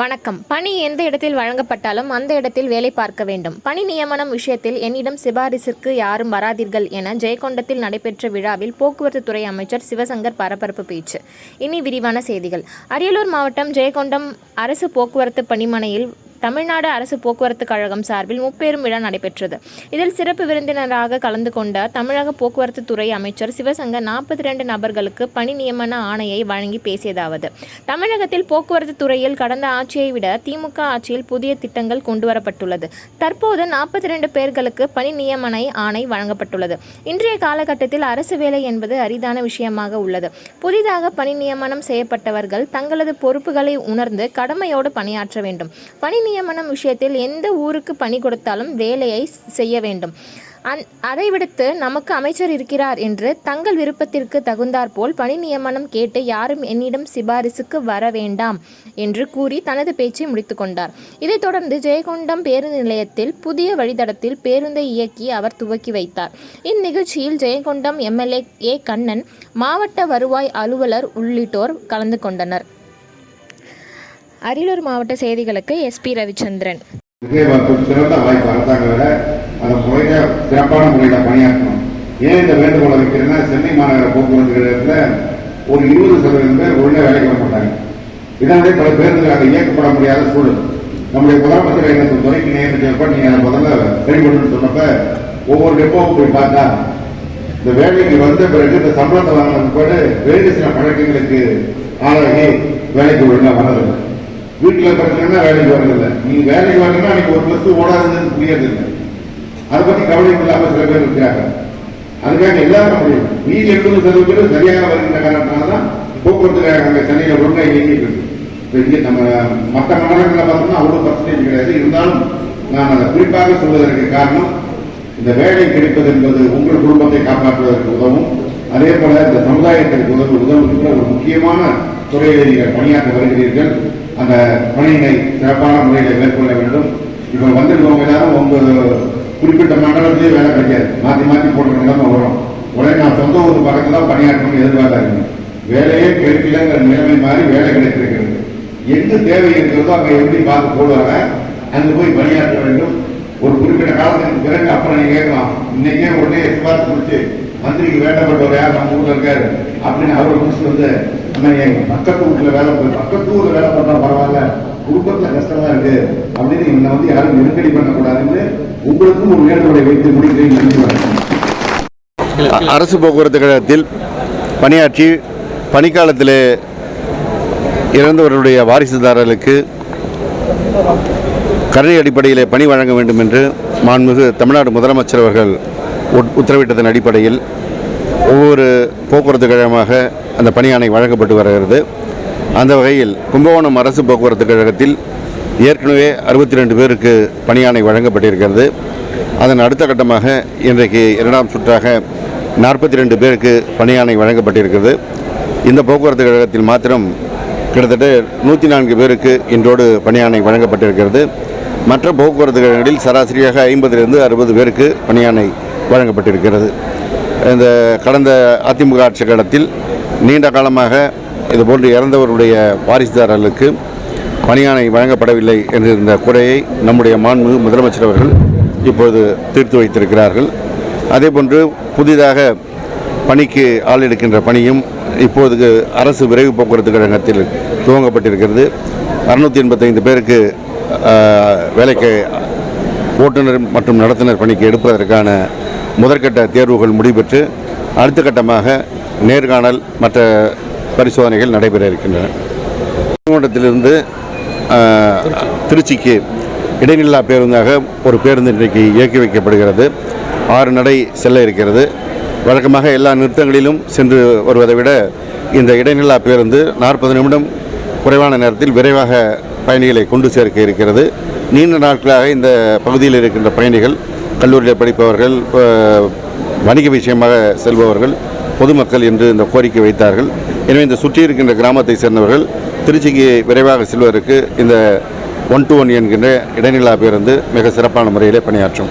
வணக்கம். பணி எந்த இடத்தில் வழங்கப்பட்டாலும் அந்த இடத்தில் வேலை பார்க்க வேண்டும். பணி நியமனம் விஷயத்தில் என்னிடம் சிபாரிசிற்கு யாரும் வராதீர்கள் என ஜெயங்கொண்டத்தில் நடைபெற்ற விழாவில் போக்குவரத்து துறை அமைச்சர் சிவசங்கர் பரபரப்பு பேச்சு. இனி விரிவான செய்திகள். அரியலூர் மாவட்டம் ஜெயங்கொண்டம் அரசு போக்குவரத்து பணிமனையில் தமிழ்நாடு அரசு போக்குவரத்து கழகம் சார்பில் முப்பெரும் விழா நடைபெற்றது. இதில் சிறப்பு விருந்தினராக கலந்து கொண்ட தமிழக போக்குவரத்து துறை அமைச்சர் சிவசங்கர் நாற்பத்தி ரெண்டு நபர்களுக்கு பணி நியமன ஆணையை வழங்கி பேசியதாவது. தமிழகத்தில் போக்குவரத்து துறையில் கடந்த ஆட்சியை விட திமுக ஆட்சியில் புதிய திட்டங்கள் கொண்டுவரப்பட்டுள்ளது. தற்போது நாற்பத்தி ரெண்டு பேர்களுக்கு பணி நியமன ஆணை வழங்கப்பட்டுள்ளது. இன்றைய காலகட்டத்தில் அரசு வேலை என்பது அரிதான விஷயமாக உள்ளது. புதிதாக பணி நியமனம் செய்யப்பட்டவர்கள் தங்களது பொறுப்புகளை உணர்ந்து கடமையோடு பணியாற்ற வேண்டும். பணி நியமனம் விஷயத்தில் எந்த ஊருக்கு பணி கொடுத்தாலும் வேலையை செய்ய வேண்டும். அந் அதை விடுத்து நமக்கு அமைச்சர் இருக்கிறார் என்று தங்கள் விருப்பத்திற்கு தகுந்தாற்போல் பணி நியமனம் கேட்டு யாரும் என்னிடம் சிபாரிசுக்கு வர வேண்டாம் என்று கூறி தனது பேச்சை முடித்துக்கொண்டார் இதைத் தொடர்ந்து ஜெயகொண்டம் பேருந்து நிலையத்தில் புதிய வழித்தடத்தில் பேருந்தை இயக்கி அவர் துவக்கி வைத்தார். இந்நிகழ்ச்சியில் ஜெயகொண்டம் எம்எல்ஏ ஏ கண்ணன் மாவட்ட வருவாய் அலுவலர் உள்ளிட்டோர் கலந்து கொண்டனர். அரியலூர் மாவட்ட செய்திகளுக்கு எஸ்பி ரவிச்சந்திரன். சிறந்த வாய்ப்பு அரசாங்க அதை முறையில சிறப்பான முறையில் பணியாற்றணும். ஏன் இந்த வேண்டுகோளை வைக்கிறேன்னா சென்னை மாநகர போக்குவரத்து கழகத்தில் ஒரு இருபது சதவீதம் பேர் ஒழுங்காக வேலைக்கு வர மாட்டாங்க. இதனாலே பல பேருந்துகள் அதை இயக்கப்பட முடியாத சூழல். நம்முடைய முதலமைச்சர் எனக்கு துறைக்கு நியமிச்சப்ப நீங்க அதை முதல்ல செயல்படுன்னு சொன்னப்ப ஒவ்வொரு டெப்போவும் போய் பார்த்தா இந்த வேலைக்கு வந்த பிறகு இந்த சம்பளத்தை வாங்கினது பிறகு வேறு சில பழக்கங்களுக்கு ஆளாகி வேலைக்கு ஒழுங்காக வரதில்லை வீட்டில் பிரச்சனைனா வேலைக்கு வரதில்லை நீங்க வேலைக்கு வரணும்னா நீங்க ஒரு பஸ் ஓடாதுன்னு புரியாது இல்லை அதை பத்தி கவலை இல்லாம சில பேர் இருக்கிறாங்க அதுக்காக எல்லாரும் முடியும் மீதி எழுபது பேர் சரியாக வருகின்ற காரணத்தினாலதான் போக்குவரத்து கழகம் சென்னையில் ஒழுங்காக இயங்கிட்டு இருக்கு. இங்கே நம்ம மற்ற மாநிலங்களில் பார்த்தோம்னா அவ்வளோ பர்சன்டேஜ் கிடையாது. இருந்தாலும் நான் அதை குறிப்பாக சொல்வதற்கு காரணம் இந்த வேலை கிடைப்பது என்பது உங்கள் குடும்பத்தை காப்பாற்றுவதற்கு உதவும். அதே போல இந்த சமுதாயத்திற்கு உதவு உதவுகின்ற ஒரு முக்கியமான துறையில் நீங்கள் பணியாற்ற வருகிறீர்கள். அந்த பணியினை சிறப்பான முறையில் மேற்கொள்ள வேண்டும். இப்போ வந்திருக்கவங்க எல்லாரும் உங்க குறிப்பிட்ட மண்டலத்திலேயே வேலை கிடைக்காது. மாற்றி மாற்றி போடுற நிலைமை வரும். உடனே நான் சொந்த ஊர் பக்கத்தில் தான் பணியாற்றணும்னு எதிர்பார்க்காதீங்க. வேலையே கிடைக்கலங்கிற நிலைமை மாதிரி வேலை கிடைத்திருக்கிறது. எங்கு தேவை இருக்கிறதோ அங்கே எப்படி பார்த்து போடுவாங்க அங்கு போய் பணியாற்ற வேண்டும். ஒரு குறிப்பிட்ட காலத்துக்கு பிறகு அப்புறம் நீங்க கேட்கலாம் இன்னைக்கே உடனே சிபாரிசு முடிச்சு மந்திரிக்கு வேண்டப்பட்டவர் யார்? நம்ம ஊர்ல இருக்காரு. அப்படின்னு அவரை முடிச்சுட்டு வந்து பக்கத்து வீட்டுல வேலை பக்கத்து ஊர்ல வேலை பண்ணா பரவாயில்ல. குடும்பத்துல கஷ்டமா இருக்கு. அப்படின்னு என்னை வந்து யாரும் நெருக்கடி பண்ணக்கூடாதுன்னு உங்களுக்கும் ஒரு வேண்டுகோளை வைத்து முடிக்கிறேன். அரசு போக்குவரத்து கழகத்தில் பணியாற்றி பணிக்காலத்தில் இறந்தவர்களுடைய வாரிசுதாரர்களுக்கு கருணை அடிப்படையில் பணி வழங்க வேண்டும் என்று மாண்புமிகு தமிழ்நாடு முதலமைச்சர் அவர்கள் உட்- உத்தரவிட்டதன் அடிப்படையில் ஒவ்வொரு போக்குவரத்து கழகமாக அந்த பணியாணை வழங்கப்பட்டு வருகிறது. அந்த வகையில் கும்பகோணம் அரசு போக்குவரத்து கழகத்தில் ஏற்கனவே அறுபத்தி ரெண்டு பேருக்கு பணியாணை வழங்கப்பட்டிருக்கிறது. அதன் அடுத்த கட்டமாக இன்றைக்கு இரண்டாம் சுற்றாக நாற்பத்தி ரெண்டு பேருக்கு பணியாணை வழங்கப்பட்டிருக்கிறது. இந்த போக்குவரத்து கழகத்தில் மாத்திரம் கிட்டத்தட்ட நூற்றி நான்கு பேருக்கு இன்றோடு பணியாணை வழங்கப்பட்டிருக்கிறது. மற்ற போக்குவரத்து கழகங்களில் சராசரியாக ஐம்பதிலிருந்து அறுபது பேருக்கு பணியாணை வழங்கப்பட்டிருக்கிறது. இந்த கடந்த அதிமுக ஆட்சி காலத்தில் நீண்ட காலமாக இதுபோன்று இறந்தவருடைய வாரிசுதாரர்களுக்கு பணியாணை வழங்கப்படவில்லை என்றிருந்த குறையை நம்முடைய மாண்பு முதலமைச்சர் அவர்கள் இப்போது தீர்த்து வைத்திருக்கிறார்கள். அதேபோன்று புதிதாக பணிக்கு ஆள் எடுக்கின்ற பணியும் இப்போது அரசு விரைவு போக்குவரத்து கழகத்தில் துவங்கப்பட்டிருக்கிறது. அறுநூற்றி எண்பத்தைந்து பேருக்கு வேலைக்கு ஓட்டுநர் மற்றும் நடத்துனர் பணிக்கு எடுப்பதற்கான முதற்கட்ட தேர்வுகள் முடிபெற்று அடுத்த கட்டமாக நேர்காணல் மற்ற பரிசோதனைகள் நடைபெற இருக்கின்றன. மாவட்டத்திலிருந்து திருச்சிக்கு இடைநில்லா பேருந்தாக ஒரு பேருந்து இன்றைக்கு இயக்கி வைக்கப்படுகிறது. ஆறு நடை செல்ல இருக்கிறது. வழக்கமாக எல்லா நிறுத்தங்களிலும் சென்று வருவதை விட இந்த இடைநில்லா பேருந்து நாற்பது நிமிடம் குறைவான நேரத்தில் விரைவாக பயணிகளை கொண்டு சேர்க்க இருக்கிறது. நீண்ட நாட்களாக இந்த பகுதியில் இருக்கின்ற பயணிகள் கல்லூரியில் படிப்பவர்கள் வணிக விஷயமாக செல்பவர்கள் பொதுமக்கள் என்று இந்த கோரிக்கை வைத்தார்கள். எனவே இந்த சுற்றி இருக்கின்ற கிராமத்தை சேர்ந்தவர்கள் திருச்சிக்கு விரைவாக செல்வதற்கு இந்த ஒன் டு ஒன் என்கின்ற இடைநிலா பேருந்து மிக சிறப்பான முறையிலே பணியாற்றும்.